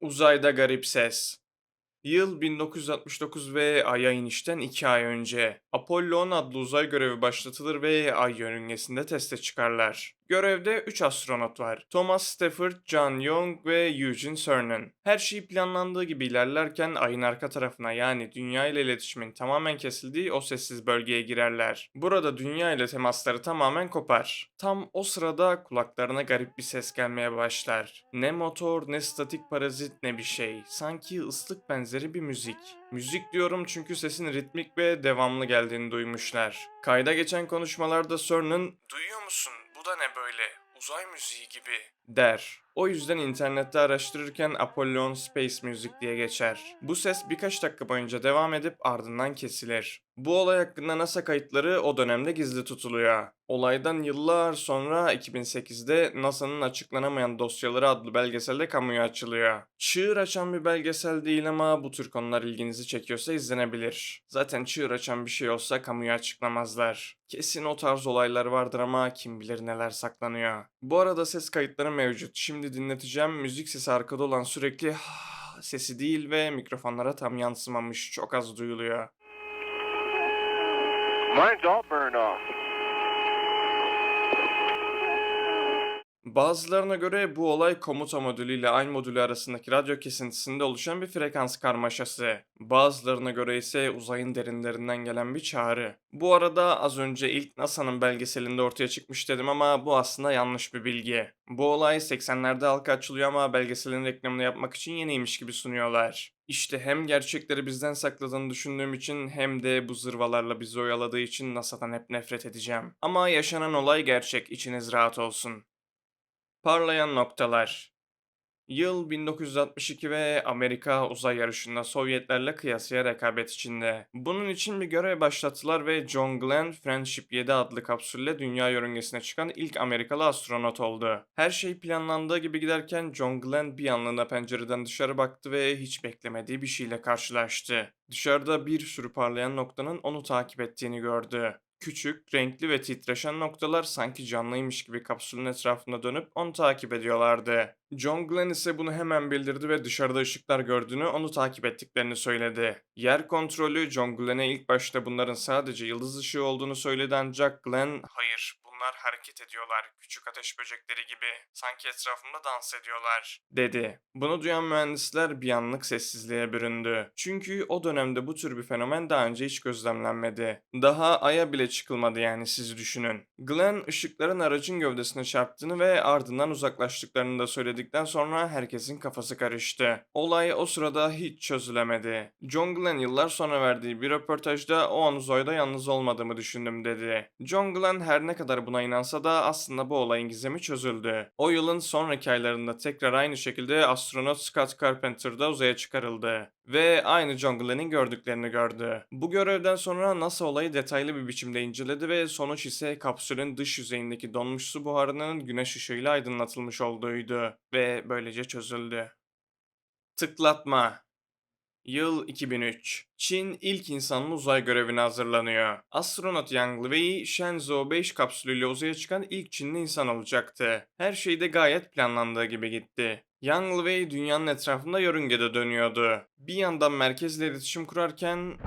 Uzayda garip ses. Yıl 1969 ve Ay'a inişten 2 ay önce. Apollo 10 adlı uzay görevi başlatılır ve Ay yörüngesinde teste çıkarlar. Görevde 3 astronot var. Thomas Stafford, John Young ve Eugene Cernan. Her şey planlandığı gibi ilerlerken Ay'ın arka tarafına yani Dünya ile iletişimin tamamen kesildiği o sessiz bölgeye girerler. Burada Dünya ile temasları tamamen kopar. Tam o sırada kulaklarına garip bir ses gelmeye başlar. Ne motor, ne statik parazit, ne bir şey. Sanki ıslık benzeri bir müzik. Müzik diyorum çünkü sesin ritmik ve devamlı geldiğini duymuşlar. Kayda geçen konuşmalarda Cernan, "Duyuyor musun? Bu da ne böyle? Uzay müziği gibi." der. O yüzden internette araştırırken Apollon Space Music diye geçer. Bu ses birkaç dakika boyunca devam edip ardından kesilir. Bu olay hakkında NASA kayıtları o dönemde gizli tutuluyor. Olaydan yıllar sonra 2008'de NASA'nın açıklanamayan dosyaları adlı belgeselde kamuya açılıyor. Çığır açan bir belgesel değil ama bu tür konular ilginizi çekiyorsa izlenebilir. Zaten çığır açan bir şey olsa kamuya açıklamazlar. Kesin o tarz olaylar vardır ama kim bilir neler saklanıyor. Bu arada ses kayıtları mevcut. Şimdi dinleteceğim. Müzik sesi arkada olan sürekli sesi değil ve mikrofonlara tam yansımamış. Çok az duyuluyor. Mine's all burned off. Bazılarına göre bu olay komuta modülü ile ay modülü arasındaki radyo kesintisinde oluşan bir frekans karmaşası. Bazılarına göre ise uzayın derinlerinden gelen bir çağrı. Bu arada az önce ilk NASA'nın belgeselinde ortaya çıkmış dedim ama bu aslında yanlış bir bilgi. Bu olay 80'lerde halka açılıyor ama belgeselin reklamını yapmak için yeniymiş gibi sunuyorlar. İşte hem gerçekleri bizden sakladığını düşündüğüm için hem de bu zırvalarla bizi oyaladığı için NASA'dan hep nefret edeceğim. Ama yaşanan olay gerçek, içiniz rahat olsun. Parlayan noktalar. Yıl 1962 ve Amerika uzay yarışında Sovyetlerle kıyasıya rekabet içinde. Bunun için bir görev başlattılar ve John Glenn Friendship 7 adlı kapsülle dünya yörüngesine çıkan ilk Amerikalı astronot oldu. Her şey planlandığı gibi giderken John Glenn bir anlığına pencereden dışarı baktı ve hiç beklemediği bir şeyle karşılaştı. Dışarıda bir sürü parlayan noktanın onu takip ettiğini gördü. Küçük, renkli ve titreşen noktalar sanki canlıymış gibi kapsülün etrafında dönüp onu takip ediyorlardı. John Glenn ise bunu hemen bildirdi ve dışarıda ışıklar gördüğünü onu takip ettiklerini söyledi. Yer kontrolü John Glenn'e ilk başta bunların sadece yıldız ışığı olduğunu söyledi ancak Glenn hayır bunlar hareket ediyorlar küçük ateş böcekleri gibi sanki etrafımda dans ediyorlar dedi. Bunu duyan mühendisler bir anlık sessizliğe büründü. Çünkü o dönemde bu tür bir fenomen daha önce hiç gözlemlenmedi. Daha aya bile çıkılmadı yani siz düşünün. Glenn ışıkların aracın gövdesine çarptığını ve ardından uzaklaştıklarını da söyledikten sonra herkesin kafası karıştı. Olay o sırada hiç çözülemedi. John Glenn yıllar sonra verdiği bir röportajda o an uzayda yalnız olmadığımı düşündüm dedi. John Glenn her ne kadar buna inansa da aslında bu olayın gizemi çözüldü. O yılın sonraki aylarında tekrar aynı şekilde astronot Scott Carpenter da uzaya çıkarıldı ve aynı John Glenn'in gördüklerini gördü. Bu görevden sonra NASA olayı detaylı bir biçimde inceledi ve sonuç ise kapsülün dış yüzeyindeki donmuş su buharının güneş ışığıyla aydınlatılmış olduğuydu ve böylece çözüldü. Tıklatma Yıl 2003. Çin ilk insanlı uzay görevine hazırlanıyor. Astronot Yang Liwei, Shenzhou 5 kapsülüyle uzaya çıkan ilk Çinli insan olacaktı. Her şey de gayet planlandığı gibi gitti. Yang Liwei dünyanın etrafında yörüngede dönüyordu. Bir yandan merkezle iletişim kurarken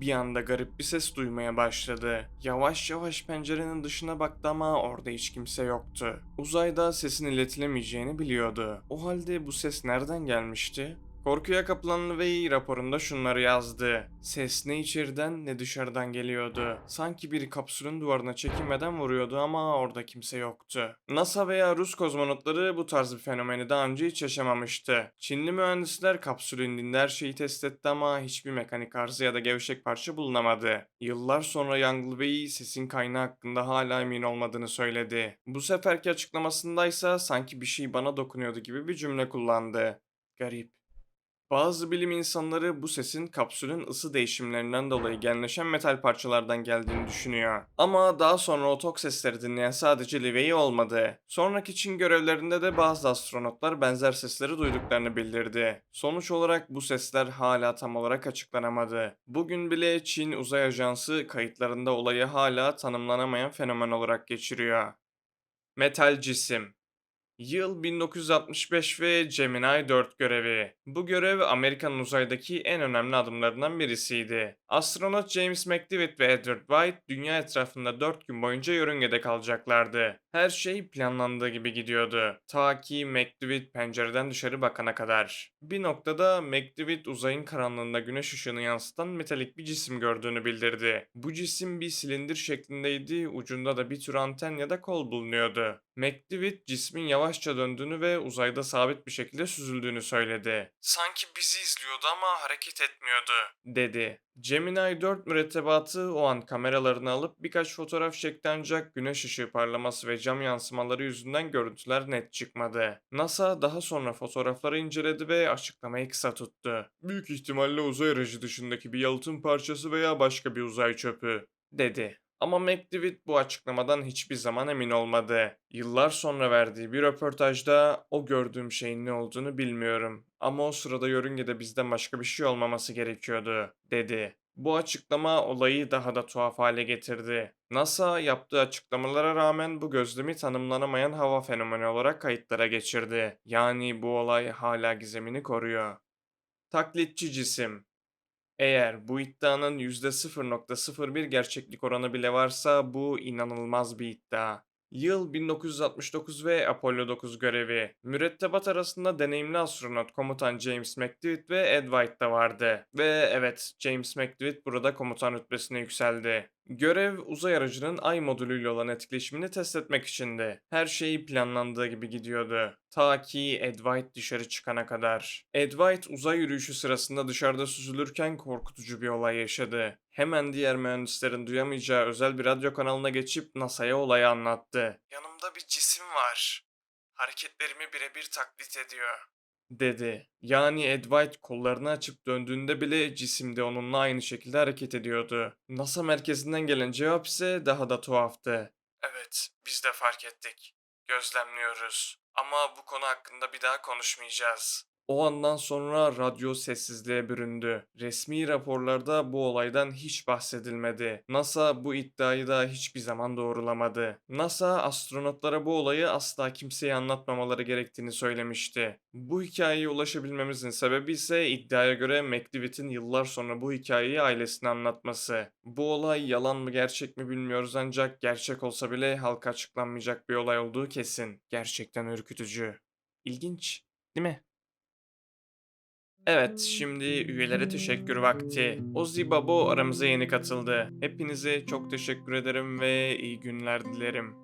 bir anda garip bir ses duymaya başladı. Yavaş yavaş pencerenin dışına baktı ama orada hiç kimse yoktu. Uzayda sesin iletilemeyeceğini biliyordu. O halde bu ses nereden gelmişti? Korkuya kapılan Vey raporunda şunları yazdı. Ses ne içeriden ne dışarıdan geliyordu. Sanki biri kapsülün duvarına çekinmeden vuruyordu ama orada kimse yoktu. NASA veya Rus kozmonotları bu tarz bir fenomeni daha önce hiç yaşamamıştı. Çinli mühendisler kapsülün indiğinde her şeyi test etti ama hiçbir mekanik arıza ya da gevşek parça bulunamadı. Yıllar sonra Yang Bey sesin kaynağı hakkında hala emin olmadığını söyledi. Bu seferki açıklamasındaysa sanki bir şey bana dokunuyordu gibi bir cümle kullandı. Garip. Bazı bilim insanları bu sesin kapsülün ısı değişimlerinden dolayı genleşen metal parçalardan geldiğini düşünüyor. Ama daha sonra o tok sesleri dinleyen sadece Livey olmadı. Sonraki Çin görevlerinde de bazı astronotlar benzer sesleri duyduklarını bildirdi. Sonuç olarak bu sesler hala tam olarak açıklanamadı. Bugün bile Çin Uzay Ajansı kayıtlarında olayı hala tanımlanamayan fenomen olarak geçiriyor. Metal cisim. Yıl 1965 ve Gemini 4 görevi. Bu görev Amerika'nın uzaydaki en önemli adımlarından birisiydi. Astronot James McDivitt ve Edward White dünya etrafında 4 gün boyunca yörüngede kalacaklardı. Her şey planlandığı gibi gidiyordu. Ta ki McDivitt pencereden dışarı bakana kadar. Bir noktada McDivitt uzayın karanlığında güneş ışığını yansıtan metalik bir cisim gördüğünü bildirdi. Bu cisim bir silindir şeklindeydi, ucunda da bir tür anten ya da kol bulunuyordu. McDivitt cismin yavaşça döndüğünü ve uzayda sabit bir şekilde süzüldüğünü söyledi. Sanki bizi izliyordu ama hareket etmiyordu, dedi. Gemini 4 mürettebatı o an kameralarını alıp birkaç fotoğraf çekti ancak güneş ışığı parlaması ve cam yansımaları yüzünden görüntüler net çıkmadı. NASA daha sonra fotoğrafları inceledi ve açıklamayı kısa tuttu. Büyük ihtimalle uzay aracı dışındaki bir yalıtım parçası veya başka bir uzay çöpü, dedi. Ama McDivitt bu açıklamadan hiçbir zaman emin olmadı. Yıllar sonra verdiği bir röportajda o gördüğüm şeyin ne olduğunu bilmiyorum. Ama o sırada yörüngede bizden başka bir şey olmaması gerekiyordu, dedi. Bu açıklama olayı daha da tuhaf hale getirdi. NASA yaptığı açıklamalara rağmen bu gözlemi tanımlanamayan hava fenomeni olarak kayıtlara geçirdi. Yani bu olay hala gizemini koruyor. Taklitçi cisim eğer bu iddianın %0.01 gerçeklik oranı bile varsa bu inanılmaz bir iddia. Yıl 1969 ve Apollo 9 görevi. Mürettebat arasında deneyimli astronot komutan James McDivitt ve Ed White da vardı. Ve evet James McDivitt burada komutan rütbesine yükseldi. Görev uzay aracının ay modülüyle olan etkileşimini test etmek içindi. Her şey planlandığı gibi gidiyordu. Ta ki Ed White dışarı çıkana kadar. Ed White uzay yürüyüşü sırasında dışarıda süzülürken korkutucu bir olay yaşadı. Hemen diğer mühendislerin duyamayacağı özel bir radyo kanalına geçip NASA'ya olayı anlattı. Yanımda bir cisim var. Hareketlerimi birebir taklit ediyor dedi. Yani Ed kollarını açıp döndüğünde bile cisimde onunla aynı şekilde hareket ediyordu. NASA merkezinden gelen cevap ise daha da tuhaftı. Evet, biz de fark ettik. Gözlemliyoruz. Ama bu konu hakkında bir daha konuşmayacağız. O andan sonra radyo sessizliğe büründü. Resmi raporlarda bu olaydan hiç bahsedilmedi. NASA bu iddiayı da hiçbir zaman doğrulamadı. NASA astronotlara bu olayı asla kimseye anlatmamaları gerektiğini söylemişti. Bu hikayeye ulaşabilmemizin sebebi ise iddiaya göre McDivitt'in yıllar sonra bu hikayeyi ailesine anlatması. Bu olay yalan mı gerçek mi bilmiyoruz ancak gerçek olsa bile halka açıklanmayacak bir olay olduğu kesin. Gerçekten ürkütücü. İlginç, değil mi? Evet, şimdi üyelere teşekkür vakti. Ozzy Babo aramıza yeni katıldı. Hepinize çok teşekkür ederim ve iyi günler dilerim.